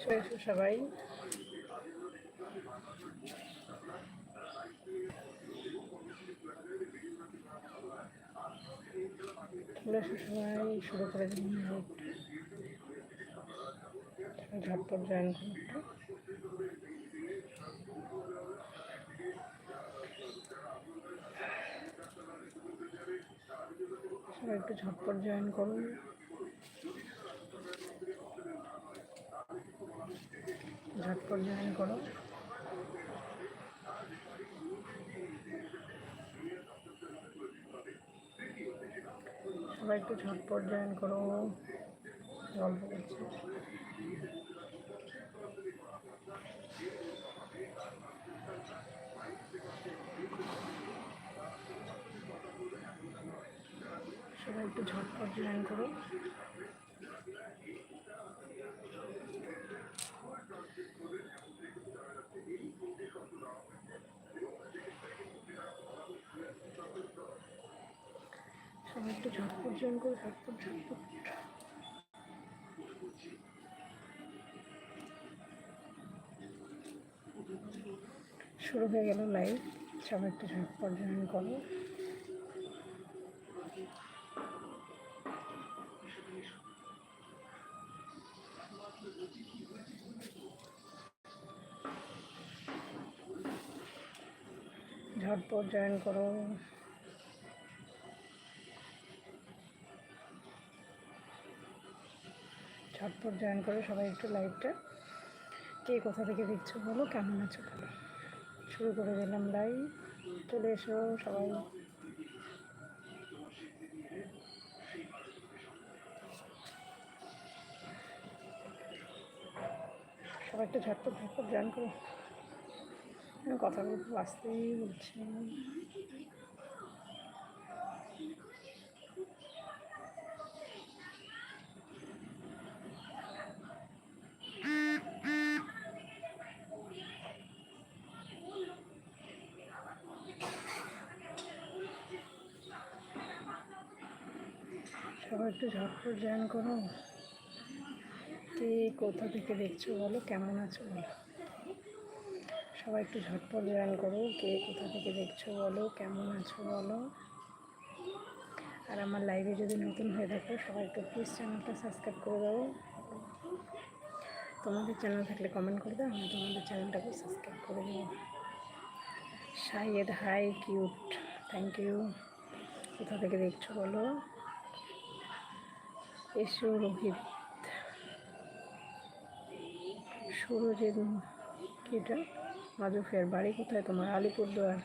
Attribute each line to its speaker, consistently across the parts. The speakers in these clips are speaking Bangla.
Speaker 1: সবাই সবাই। শুরু করে দিন ঝটপট জয়েন করুন একটু। ঝটপট জয়েন করুন ঝটপট জয়েন করো। সবাই একটু ঝটপট জয়েন করো গল্প করছি। সবাই একটু ঝটপট জয়েন করো। সবাই একটু ঝটপট জয়েন করো ঝটপট ঝটপট শুরু হয়ে গেল লাইভ। সবাই একটু ঝটপট জয়েন করো। ঝটপট জয়েন করো। ঝটপট জয়েন করো সবাই একটু লাইভটা কে কোথা থেকে দেখছ বলো? কেমন আছো বলো? শুরু করে দিলাম লাইভ চলে এসো সবাই। সবাই একটু ঝটপট ঝটপট জয়েন করো। কথা বলতে আসতেই বলছি সবাই একটু ঝটপট জয়েন করো। কে কোথা থেকে দেখছ বলো, কেমন আছো বলো? সবাই একটু ঝটপট জয়েন করো, কে কোথা থেকে দেখছ বলো, কেমন আছো বলো। আর আমার লাইভে যদি নতুন হয়ে থাকো, সবাই একটু প্লিজ চ্যানেলটা সাবস্ক্রাইব করে দাও। তোমাদের চ্যানেল থাকলে কমেন্ট করে দাও, আমি তোমাদের চ্যানেলটাকে সাবস্ক্রাইব করে দেবো। Sayed hi cute thank you কোথা থেকে দেখছ বলো? এসো রোহিত। সুরজিৎ কিটা? মাজুফের বাড়ি কোথায়? তোমার আলিপুরদুয়ার।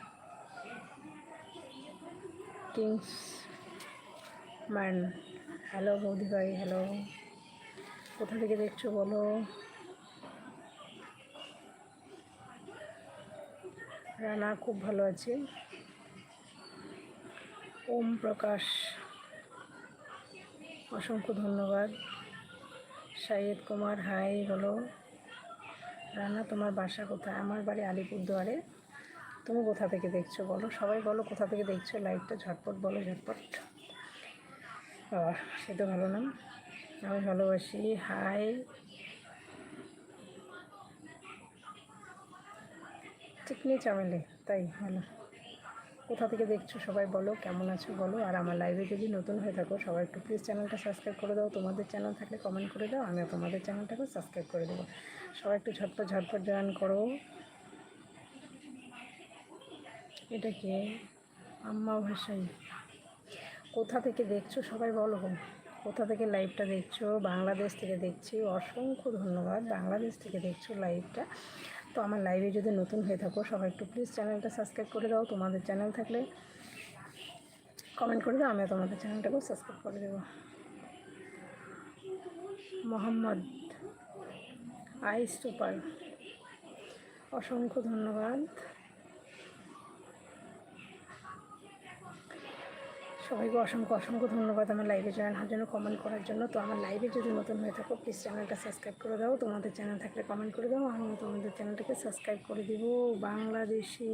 Speaker 1: কিংস ম্যান হ্যালো বৌদি ভাই, হ্যালো। কোথা থেকে দেখছ বলো? রানা খুব ভালো আছে। ওম প্রকাশ। অসংখ্য ধন্যবাদ। সাইয়েদ কুমার, হাই বলো রানা, তোমার বাসা কোথায়? আমার বাড়ি আলিপুরদুয়ারে। তুমি কোথা থেকে দেখছ বলো? সবাই বলো কোথা থেকে দেখছ? লাইভটা ঝটপট বলো, ঝটপট। বাবা সে তো ভালো নাম আমি ভালোবাসি। হাই। চিকনি চামেলি। তাই ভালো কোথা থেকে দেখছ সবাই বলো, কেমন আছো বলো, আর আমার লাইভে যদি নতুন হয়ে থাকো, সবাই একটু প্লিজ চ্যানেলটা সাবস্ক্রাইব করে দাও। তোমাদের চ্যানেল থাকলে কমেন্ট করে দাও, আমিও তোমাদের চ্যানেলটাকে সাবস্ক্রাইব করে দেবো। সবাই একটু ঝটপট ঝটপট জয়েন করো। এটা কি? আম্মা ভাষাই কোথা থেকে দেখছ সবাই বলো। কোথা থেকে লাইভটা দেখছ? বাংলাদেশ থেকে দেখছি। অসংখ্য ধন্যবাদ। বাংলাদেশ থেকে দেখছ লাইভটা তো আমার লাইভে যদি নতুন হয়ে থাকো, সবাই একটু প্লিজ চ্যানেলটা সাবস্ক্রাইব করে দাও। তোমাদের চ্যানেল থাকলে কমেন্ট করে দাও, আমিও তোমাদের চ্যানেলটাকেও সাবস্ক্রাইব করে দেবো। মোহাম্মদ আইস সুপার, অসংখ্য ধন্যবাদ। সবাইকে অসংখ্য অসংখ্য ধন্যবাদ আমার লাইভে জয়েন হওয়ার জন্য কমেন্ট করার জন্য। তো আমার লাইভে যদি নতুন হয়ে থাকো প্লিজ চ্যানেলটা সাবস্ক্রাইব করে দাও। তোমাদের চ্যানেল থাকলে কমেন্ট করে দাও। আমি তোমাদের চ্যানেলটাকে সাবস্ক্রাইব করে দিব। বাংলাদেশি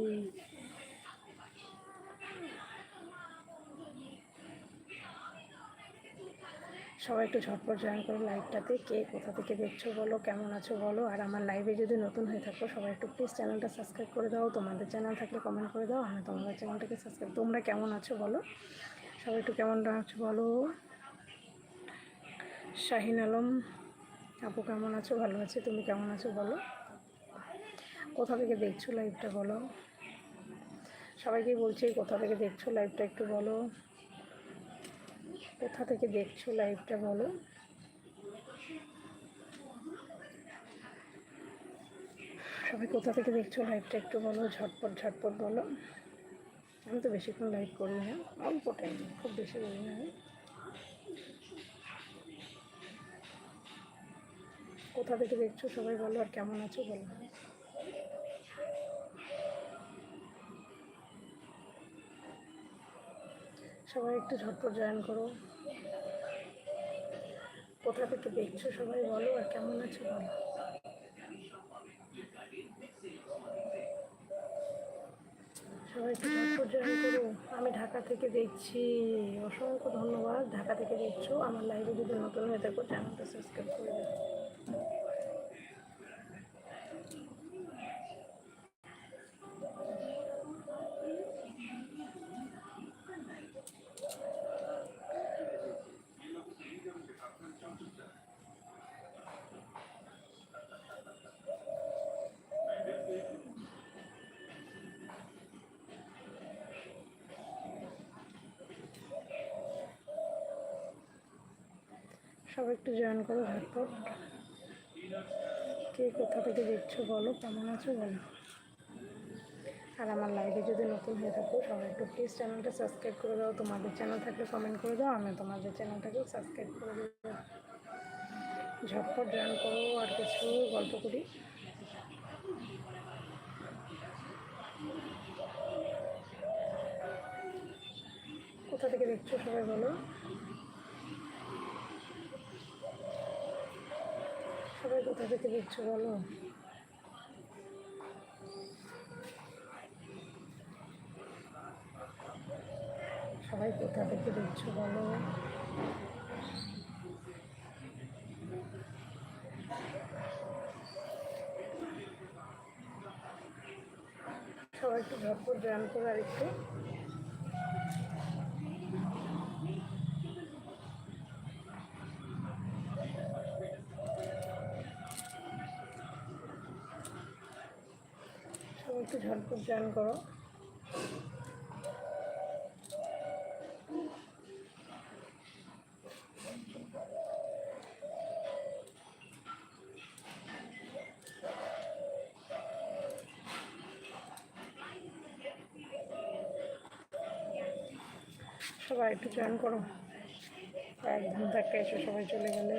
Speaker 1: সবাই একটু ঝটপট জয়েন করো লাইভটাতে কে কোথা থেকে দেখছ বলো, কেমন আছো বলো। আর আমার লাইভে যদি নতুন হয়ে থাকো, সবাই একটু প্লিজ চ্যানেলটা সাবস্ক্রাইব করে দাও। তোমাদের চ্যানেল থাকলে কমেন্ট করে দাও। আমি তোমাদের চ্যানেলটাকে সাবস্ক্রাইব তোমরা কেমন আছো বলো। সবাই একটু কেমন আছো বলো? শাহিন আলম, আপু কেমন আছো? ভালো আছি, তুমি কেমন আছো বলো? কোথা থেকে দেখছ লাইভটা বলো? সবাইকে বলছি কোথা থেকে দেখছ লাইভটা একটু বলো। কোথা থেকে দেখছ লাইভটা বলো? সবাই কোথা থেকে দেখছ লাইভটা একটু বলো, ঝটপট ঝটপট বলো। আমি তো বেশিক্ষণ লাইভ করি না, অল্প টাইম খুব বেশি করি না কোথা থেকে দেখছ সবাই বলো আর কেমন আছো বলো। সবাই একটু ঝটপট জয়েন করো। কোথা থেকে দেখছ সবাই বলো আর কেমন আছো বলো। সবাই জয়েন করো আমি ঢাকা থেকে দেখছি, অসংখ্য ধন্যবাদ। ঢাকা থেকে দেখছ, আমার লাইভে যদি নতুন হয়ে থাকো চ্যানেলটা সাবস্ক্রাইব করে দেবো সবাই একটু জয়েন করো ঝটপট। কে কোথা থেকে দেখছ বলো, কেমন আছো বলো। আর আমার লাইভে যদি নতুন হয়ে থাকো সবাই একটু প্লিজ চ্যানেলটা সাবস্ক্রাইব করে দাও। তোমাদের চ্যানেল থাকলে কমেন্ট করে দাও আমি তোমাদের চ্যানেলটাকে সাবস্ক্রাইব করে দেবো। ঝটপট জয়েন করো আর কিছু গল্প করি। কোথা থেকে দেখছ সবাই বলো সবাই কোথা থেকে দেখছ বলো? সবাই কোথা থেকে দেখছ বলো? সবাই একটু ঝটপট ব্যায়াম করে আর একটু সবাই একটু ঝটপট জয়েন করো। সবাই একটু জয়েন করো। একদম ধাক্কা এসে সবাই চলে গেলে।